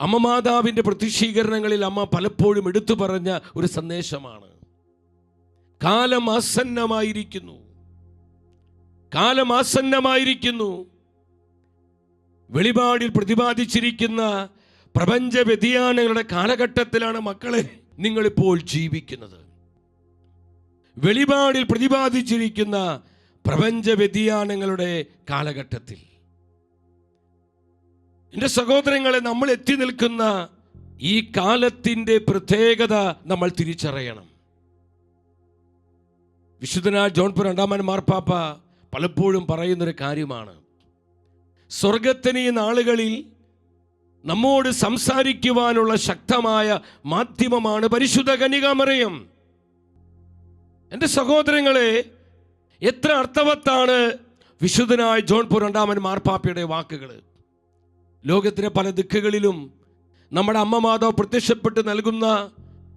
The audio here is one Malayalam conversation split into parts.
അമ്മ മാതാവിന്റെ പ്രത്യക്ഷീകരണങ്ങളിൽ അമ്മ പലപ്പോഴും എടുത്തു പറഞ്ഞ ഒരു സന്ദേശമാണ്. കാലം ആസന്നമായിരിക്കുന്നു. കാലം ആസന്നമായിരിക്കുന്നു. വെളിപാടിൽ പ്രതിപാദിച്ചിരിക്കുന്ന പ്രപഞ്ച വ്യതിയാനങ്ങളുടെ കാലഘട്ടത്തിലാണ് മക്കളെ നിങ്ങളിപ്പോൾ ജീവിക്കുന്നത്. വെളിപാടിൽ പ്രതിപാദിച്ചിരിക്കുന്ന പ്രപഞ്ച വ്യതിയാനങ്ങളുടെ കാലഘട്ടത്തിൽ. എന്റെ സഹോദരങ്ങളെ നമ്മൾ എത്തി നിൽക്കുന്ന ഈ കാലത്തിന്റെ പ്രത്യേകത നമ്മൾ തിരിച്ചറിയണം. വിശുദ്ധനായ ജോൺ പോ രണ്ടാമൻ മാർപ്പാപ്പ പലപ്പോഴും പറയുന്നൊരു കാര്യമാണ്. സ്വർഗത്തിന് ഈ നാളുകളിൽ നമ്മോട് സംസാരിക്കുവാനുള്ള ശക്തമായ മാധ്യമമാണ് പരിശുദ്ധ കനികാമറിയം എന്റെ സഹോദരങ്ങളെ എത്ര അർത്ഥവത്താണ് വിശുദ്ധനായ ജോൺ പോ രണ്ടാമൻ മാർപ്പാപ്പയുടെ വാക്കുകൾ ലോകത്തിലെ പല ദിക്കുകളിലും നമ്മുടെ അമ്മ മാതാവ് പ്രത്യക്ഷപ്പെട്ട് നൽകുന്ന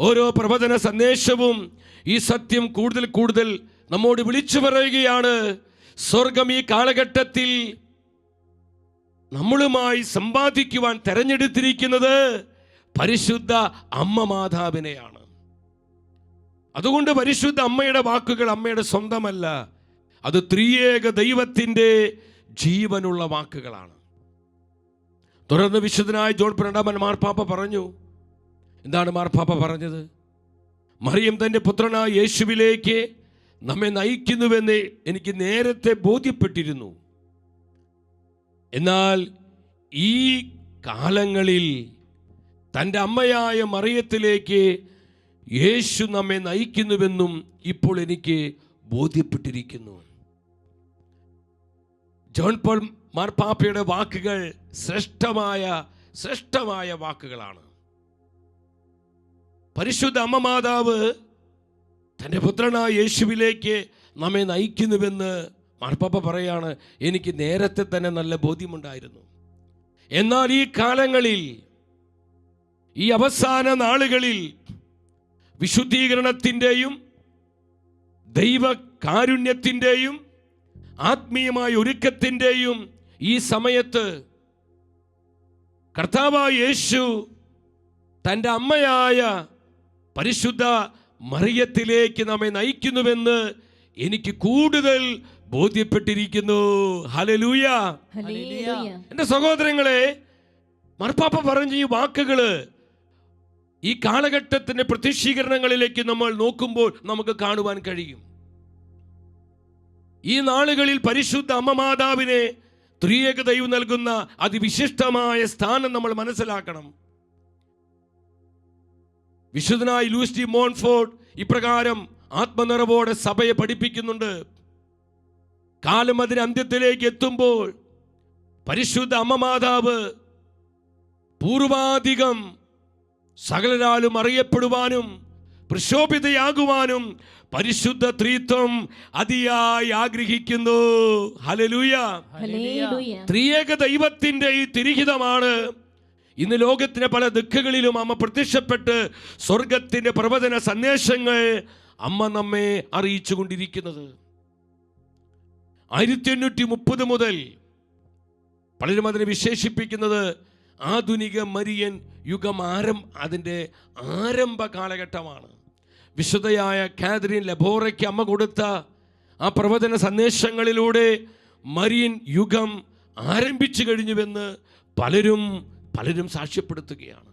ഓരോ പ്രവചന സന്ദേശവും ഈ സത്യം കൂടുതൽ കൂടുതൽ നമ്മോട് വിളിച്ചു പറയുകയാണ്. സ്വർഗം ഈ കാലഘട്ടത്തിൽ നമ്മളുമായി സമ്പാദിക്കുവാൻ തെരഞ്ഞെടുത്തിരിക്കുന്നത് പരിശുദ്ധ അമ്മ മാതാവിനെയാണ്. അതുകൊണ്ട് പരിശുദ്ധ അമ്മയുടെ വാക്കുകൾ അമ്മയുടെ സ്വന്തമല്ല അത് ത്രിയേക ദൈവത്തിന്റെ ജീവനുള്ള വാക്കുകളാണ്. തുടർന്ന് വിശുദ്ധനായ ജോൺ പ്രണ്ടാമൻ മാർപ്പാപ്പ പറഞ്ഞു എന്താണ് മാർപ്പാപ്പ പറഞ്ഞത്? മറിയം തന്റെ പുത്രനായ യേശുവിലേക്ക് നമ്മെ നയിക്കുന്നുവെന്ന് എനിക്ക് നേരത്തെ ബോധ്യപ്പെട്ടിരുന്നു. എന്നാൽ ഈ കാലങ്ങളിൽ തന്റെ അമ്മയായ മറിയത്തിലേക്ക് യേശു നമ്മെ നയിക്കുന്നുവെന്നും ഇപ്പോൾ എനിക്ക് ബോധ്യപ്പെട്ടിരിക്കുന്നു. ജോൺ പോൾ മാർപ്പാപ്പയുടെ വാക്കുകൾ ശ്രേഷ്ഠമായ ശ്രേഷ്ഠമായ വാക്കുകളാണ്. പരിശുദ്ധ അമ്മ മാതാവ് തന്റെ പുത്രനായ യേശുവിലേക്ക് നമ്മെ നയിക്കുന്നുവെന്ന് മാർപ്പാപ്പ പറയാണ്. എനിക്ക് നേരത്തെ തന്നെ നല്ല ബോധ്യമുണ്ടായിരുന്നു. എന്നാൽ ഈ കാലങ്ങളിൽ ഈ അവസാന നാളുകളിൽ വിശുദ്ധീകരണത്തിന്റെയും ദൈവ കാരുണ്യത്തിന്റെയും ആത്മീയമായ ഒരുക്കത്തിന്റെയും ഈ സമയത്ത് കർത്താവായ യേശു തന്റെ അമ്മയായ പരിശുദ്ധ മറിയത്തിലേക്ക് നമ്മെ നയിക്കുന്നുവെന്ന് എനിക്ക് കൂടുതൽ ബോധ്യപ്പെട്ടിരിക്കുന്നു. ഹലലൂയ എന്റെ സഹോദരങ്ങളെ മർപ്പാപ്പ പറഞ്ഞ ഈ വാക്കുകൾ ഈ കാലഘട്ടത്തിന്റെ പ്രത്യക്ഷീകരണങ്ങളിലേക്ക് നമ്മൾ നോക്കുമ്പോൾ നമുക്ക് കാണുവാൻ കഴിയും. ഈ നാളുകളിൽ പരിശുദ്ധ അമ്മ മാതാവിനെ ത്രിയേക ദൈവം നൽകുന്ന അതിവിശിഷ്ടമായ സ്ഥാനം നമ്മൾ മനസ്സിലാക്കണം. വിശുദ്ധനായി ലൂസ്റ്റി മോൺഫോർഡ് ഇപ്രകാരം ആത്മനിറവോടെ സഭയെ പഠിപ്പിക്കുന്നുണ്ട്. കാലം അതിന് അന്ത്യത്തിലേക്ക് എത്തുമ്പോൾ പരിശുദ്ധ അമ്മ മാതാവ് പൂർവാധികം സകലരാലും അറിയപ്പെടുവാനും പ്രശോഭിതയാകുവാനും പരിശുദ്ധ ത്രീത്വം അതിയായി ആഗ്രഹിക്കുന്നു. ഹലലൂയ ത്രിയേക ദൈവത്തിന്റെ ഈ തിരിഹിതമാണ്. ഇന്ന് ലോകത്തിന്റെ പല ദിക്കുകളിലും അമ്മ പ്രത്യക്ഷപ്പെട്ട് സ്വർഗത്തിന്റെ പ്രവചന സന്ദേശങ്ങൾ അമ്മ നമ്മെ അറിയിച്ചു കൊണ്ടിരിക്കുന്നത് ആയിരത്തി എണ്ണൂറ്റി മുപ്പത് മുതൽ പലരും അതിനെ വിശേഷിപ്പിക്കുന്നത് ആധുനിക മരിയൻ യുഗം ആരം അതിന്റെ ആരംഭ കാലഘട്ടമാണ്. വിശുദ്ധയായ കാതറിൻ ലബോറയ്ക്ക് അമ്മ കൊടുത്ത ആ പ്രവചന സന്ദേശങ്ങളിലൂടെ മരിയൻ യുഗം ആരംഭിച്ചു കഴിഞ്ഞുവെന്ന് പലരും പലരും സാക്ഷ്യപ്പെടുത്തുകയാണ്.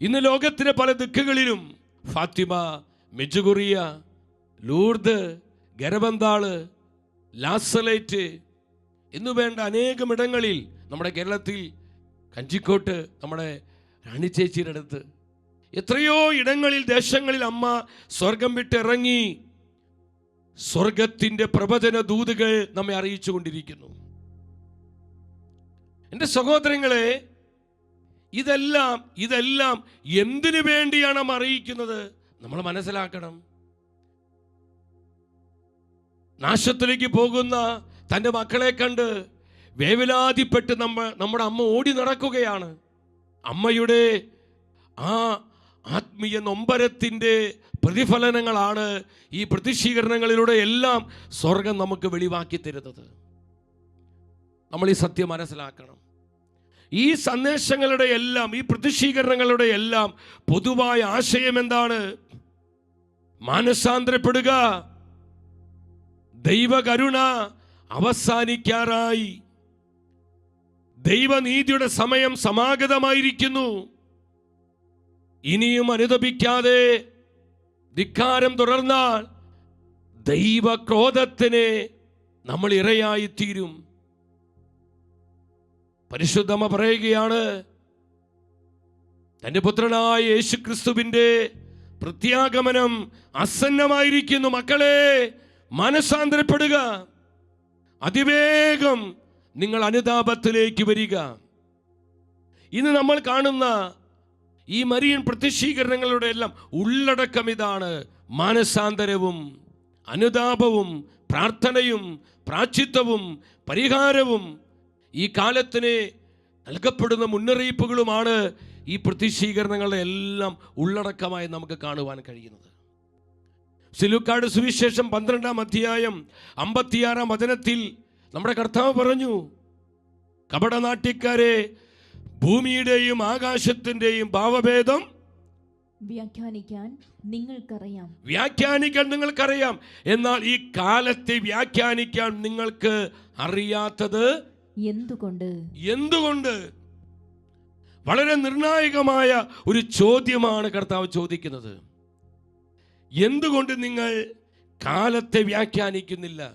ഇന്ന് ലോകത്തിലെ പല ദിക്കുകളിലും ഫാത്തിമ മെജുകുറിയ ലൂർദ് ഗരബന്താൾ ലാസലൈറ്റ് എന്നു വേണ്ട അനേകം ഇടങ്ങളിൽ നമ്മുടെ കേരളത്തിൽ കഞ്ചിക്കോട്ട് നമ്മുടെ റാണി ചേച്ചിയുടെ അടുത്ത് എത്രയോ ഇടങ്ങളിൽ ദേശങ്ങളിൽ അമ്മ സ്വർഗം വിട്ടിറങ്ങി സ്വർഗത്തിന്റെ പ്രവചന ദൂതുകൾ നമ്മെ അറിയിച്ചു കൊണ്ടിരിക്കുന്നു. എന്റെ സഹോദരങ്ങളെ ഇതെല്ലാം ഇതെല്ലാം എന്തിനു വേണ്ടിയാണ് അറിയിക്കുന്നത്? നമ്മൾ മനസ്സിലാക്കണം. നാശത്തിലേക്ക് പോകുന്ന തന്റെ മക്കളെ കണ്ട് വേവലാതിപ്പെട്ട് നമ്മൾ നമ്മുടെ അമ്മ ഓടി നടക്കുകയാണ്. അമ്മയുടെ ആ ആത്മീയ നൊമ്പരത്തിന്റെ പ്രതിഫലനങ്ങളാണ് ഈ പ്രതിഷീകരണങ്ങളിലൂടെ എല്ലാം സ്വർഗം നമുക്ക് വെളിവാക്കി തരുന്നത്. നമ്മൾ ഈ സത്യം മനസ്സിലാക്കണം. ഈ സന്ദേശങ്ങളുടെ എല്ലാം ഈ പ്രതിഷീകരണങ്ങളുടെ എല്ലാം പൊതുവായ ആശയം എന്താണ്? മാനസാന്തരപ്പെടുക ദൈവകരുണ അവസാനിക്കാറായി. ദൈവനീതിയുടെ സമയം സമാഗതമായിരിക്കുന്നു. ഇനിയും അനുദപിക്കാതെ ധിക്കാരം തുടർന്നാൽ ദൈവക്രോധത്തിന് നമ്മൾ ഇരയായിത്തീരും. പരിശുദ്ധമ പറയുകയാണ് തന്റെ പുത്രനായ യേശുക്രിസ്തുവിന്റെ പ്രത്യാഗമനം അസന്നമായിരിക്കുന്നു. മക്കളെ മനസാന്തരപ്പെടുക അതിവേഗം നിങ്ങൾ അനുതാപത്തിലേക്ക് വരിക. ഇന്ന് നമ്മൾ കാണുന്ന ഈ മരിയൻ പ്രത്യക്ഷീകരണങ്ങളുടെ എല്ലാം ഉള്ളടക്കം ഇതാണ്. മാനസാന്തരവും അനുതാപവും പ്രാർത്ഥനയും പ്രാച്ചിത്വവും പരിഹാരവും ഈ കാലത്തിന് നൽകപ്പെടുന്ന മുന്നറിയിപ്പുകളുമാണ് ഈ പ്രത്യക്ഷീകരണങ്ങളുടെ എല്ലാം ഉള്ളടക്കമായി നമുക്ക് കാണുവാൻ കഴിയുന്നത്. സിലുക്കാട് സുവിശേഷം പന്ത്രണ്ടാം അധ്യായം അമ്പത്തിയാറാം വചനത്തിൽ നമ്മുടെ കർത്താവ് പറഞ്ഞു കപടനാട്യക്കാരെ ഭൂമിയുടെയും ആകാശത്തിന്റെയും ഭാവഭേദം വ്യാഖ്യാനിക്കാൻ നിങ്ങൾക്കറിയാം. വ്യാഖ്യാനിക്കാൻ നിങ്ങൾക്കറിയാം. എന്നാൽ ഈ കാലത്തെ വ്യാഖ്യാനിക്കാൻ നിങ്ങൾക്ക് അറിയാത്തത് എന്തുകൊണ്ട്? എന്തുകൊണ്ട്? വളരെ നിർണായകമായ ഒരു ചോദ്യമാണ് കർത്താവ് ചോദിക്കുന്നത്. എന്തുകൊണ്ട് നിങ്ങൾ കാലത്തെ വ്യാഖ്യാനിക്കുന്നില്ല?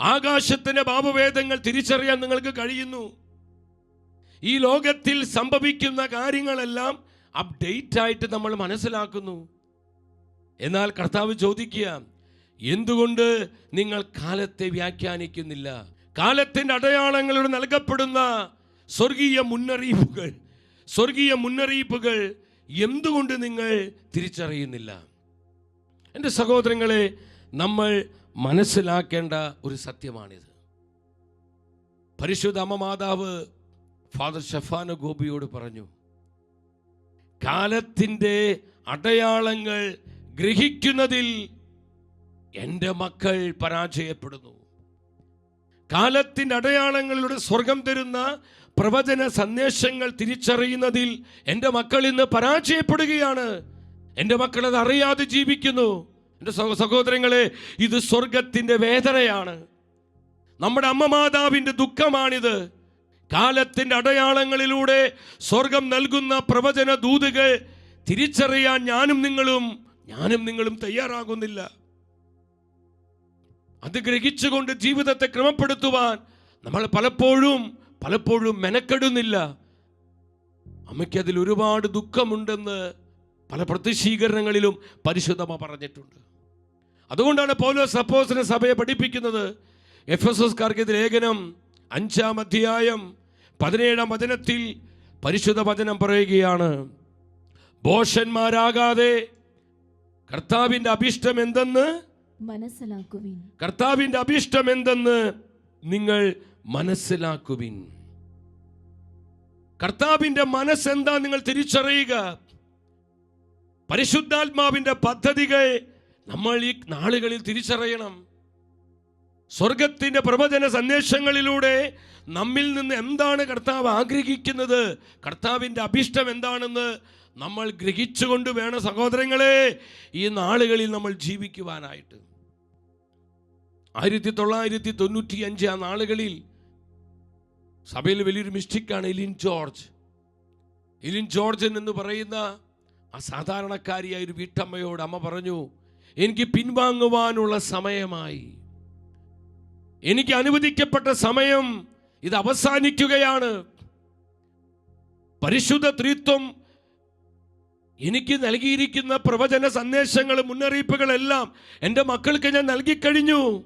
ആകാശത്തിന്റെ ഭാവവേദങ്ങൾ തിരിച്ചറിയാൻ നിങ്ങൾക്ക് കഴിയുന്നു. ഈ ലോകത്തിൽ സംഭവിക്കുന്ന കാര്യങ്ങളെല്ലാം അപ്ഡേറ്റ് ആയിട്ട് നമ്മൾ മനസ്സിലാക്കുന്നു. എന്നാൽ കർത്താവ് ചോദിക്കുക എന്തുകൊണ്ട് നിങ്ങൾ കാലത്തെ വ്യാഖ്യാനിക്കുന്നില്ല? കാലത്തിന്റെ അടയാളങ്ങളോട് നൽകപ്പെടുന്ന സ്വർഗീയ മുന്നറിയിപ്പുകൾ സ്വർഗീയ മുന്നറിയിപ്പുകൾ എന്തുകൊണ്ട് നിങ്ങൾ തിരിച്ചറിയുന്നില്ല? എന്റെ സഹോദരങ്ങളെ നമ്മൾ മനസ്സിലാക്കേണ്ട ഒരു സത്യമാണിത്. പരിശുദ്ധ അമ്മ മാതാവ് ഫാദർ ഷഫാന ഗോപിയോട് പറഞ്ഞു കാലത്തിന്റെ അടയാളങ്ങൾ ഗ്രഹിക്കുന്നതിൽ എന്റെ മക്കൾ പരാജയപ്പെടുന്നു. കാലത്തിന്റെ അടയാളങ്ങളിലൂടെ സ്വർഗം തരുന്ന പ്രവചന സന്ദേശങ്ങൾ തിരിച്ചറിയുന്നതിൽ എന്റെ മക്കൾ ഇന്ന് പരാജയപ്പെടുകയാണ്. എന്റെ മക്കൾ അത് അറിയാതെ ജീവിക്കുന്നു. എന്റെ സഹോ- സഹോദരങ്ങളെ ഇത് സ്വർഗത്തിന്റെ വേദനയാണ്. നമ്മുടെ അമ്മ മാതാവിന്റെ ദുഃഖമാണിത്. കാലത്തിന്റെ അടയാളങ്ങളിലൂടെ സ്വർഗം നൽകുന്ന പ്രവചന ദൂതുകൾ തിരിച്ചറിയാൻ ഞാനും നിങ്ങളും ഞാനും നിങ്ങളും തയ്യാറാകുന്നില്ല. അത് ഗ്രഹിച്ചുകൊണ്ട് ജീവിതത്തെ ക്രമപ്പെടുത്തുവാൻ നമ്മൾ പലപ്പോഴും പലപ്പോഴും മെനക്കെടുന്നില്ല. അമ്മയ്ക്ക് അതിൽ ഒരുപാട് ദുഃഖമുണ്ടെന്ന് പല പ്രതിശീകരണങ്ങളിലും പരിശുദ്ധമ പറഞ്ഞിട്ടുണ്ട്. അതുകൊണ്ടാണ് പൗലോസ് അപ്പോസിനെ സഭയെ പഠിപ്പിക്കുന്നത്. എഫ് എസ് എസ്കാർക്ക് ലേഖനം അഞ്ചാം അധ്യായം പതിനേഴാം വചനത്തിൽ പരിശുദ്ധ വചനം പറയുകയാണ്. ബോഷന്മാരാകാതെ കർത്താവിന്റെ അഭിഷ്ടം എന്തെന്ന്? മനസ്സിലാക്കുവിൻ. കർത്താവിന്റെ അഭിഷ്ടം എന്തെന്ന് നിങ്ങൾ മനസ്സിലാക്കുവിൻ. കർത്താവിന്റെ മനസ്സെന്താ നിങ്ങൾ തിരിച്ചറിയുക? പരിശുദ്ധാത്മാവിന്റെ പദ്ധതികൾ നമ്മൾ ഈ നാളുകളിൽ തിരിച്ചറിയണം. സ്വർഗത്തിന്റെ പ്രവചന സന്ദേശങ്ങളിലൂടെ നമ്മിൽ നിന്ന് എന്താണ് കർത്താവ് ആഗ്രഹിക്കുന്നത്? കർത്താവിന്റെ അഭിഷ്ടം എന്താണെന്ന് നമ്മൾ ഗ്രഹിച്ചുകൊണ്ട് വേണം സഹോദരങ്ങളെ ഈ നാളുകളിൽ നമ്മൾ ജീവിക്കുവാനായിട്ട്. ആയിരത്തി തൊള്ളായിരത്തി തൊണ്ണൂറ്റി അഞ്ച് ആ നാളുകളിൽ സഭയിൽ വലിയൊരു മിസ്റ്റിക്കാണ് എലിൻ ജോർജ്. എലിൻ ജോർജൻ എന്ന് പറയുന്ന ആ സാധാരണക്കാരിയായ ഒരു വീട്ടമ്മയോട് അമ്മ പറഞ്ഞു എനിക്ക് പിൻവാങ്ങുവാനുള്ള സമയമായി. എനിക്ക് അനുവദിക്കപ്പെട്ട സമയം ഇത് അവസാനിക്കുകയാണ്. പരിശുദ്ധ ത്രിത്വം എനിക്ക് നൽകിയിരിക്കുന്ന പ്രവചന സന്ദേശങ്ങൾ മുന്നറിയിപ്പുകളെല്ലാം എന്റെ മക്കൾക്ക് ഞാൻ നൽകിക്കഴിഞ്ഞു.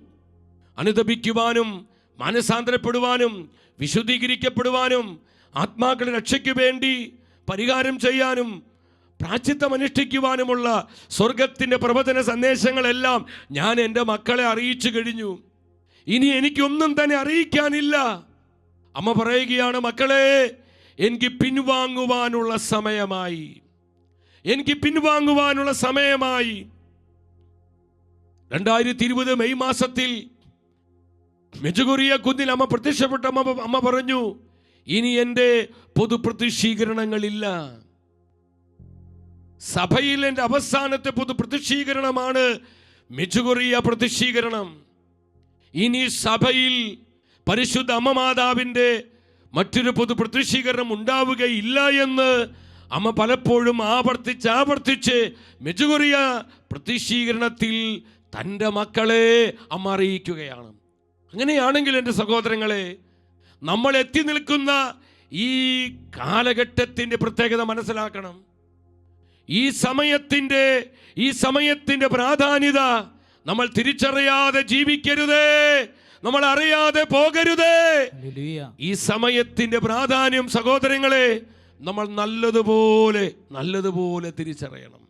അനുദപിക്കുവാനും മാനസാന്തരപ്പെടുവാനും വിശുദ്ധീകരിക്കപ്പെടുവാനും ആത്മാക്കളുടെ രക്ഷയ്ക്ക് വേണ്ടി പരിഹാരം ചെയ്യാനും പ്രാച്ചിത്വം അനുഷ്ഠിക്കുവാനുമുള്ള സ്വർഗത്തിന്റെ പ്രവചന സന്ദേശങ്ങളെല്ലാം ഞാൻ എന്റെ മക്കളെ അറിയിച്ചു കഴിഞ്ഞു. ഇനി എനിക്കൊന്നും തന്നെ അറിയിക്കാനില്ല. അമ്മ പറയുകയാണ് മക്കളെ എനിക്ക് പിൻവാങ്ങുവാനുള്ള സമയമായി. എനിക്ക് പിൻവാങ്ങുവാനുള്ള സമയമായി. രണ്ടായിരത്തി ഇരുപത് മെയ് മാസത്തിൽ മെജുകുറിയ കുന്നിൽ അമ്മ പ്രത്യക്ഷപ്പെട്ട അമ്മ അമ്മ പറഞ്ഞു ഇനി എന്റെ പൊതുപ്രതിഷീകരണങ്ങളില്ല സഭയിൽ എന്റെ അവസാനത്തെ പൊതുപ്രതിഷീകരണമാണ് മെജുകുറിയ പ്രതിഷീകരണം ഇനി സഭയിൽ പരിശുദ്ധ അമ്മ മാതാവിന്റെ മറ്റൊരു പൊതു പ്രതിഷീകരണം ഉണ്ടാവുകയില്ല എന്ന് അമ്മ പലപ്പോഴും ആവർത്തിച്ച് ആവർത്തിച്ച് മെജുകൊറിയ പ്രതിഷീകരണത്തിൽ തന്റെ മക്കളെ അമ്മ അറിയിക്കുകയാണ്. അങ്ങനെയാണെങ്കിൽ എന്റെ സഹോദരങ്ങളെ നമ്മൾ എത്തി നിൽക്കുന്ന ഈ കാലഘട്ടത്തിന്റെ പ്രത്യേകത മനസ്സിലാക്കണം. ഈ സമയത്തിന്റെ ഈ സമയത്തിന്റെ പ്രാധാന്യത നമ്മൾ തിരിച്ചറിയാതെ ജീവിക്കരുതേ. നമ്മൾ അറിയാതെ പോകരുതേ. ഈ സമയത്തിന്റെ പ്രാധാന്യം സഹോദരങ്ങളെ നമ്മൾ നല്ലതുപോലെ നല്ലതുപോലെ തിരിച്ചറിയണം.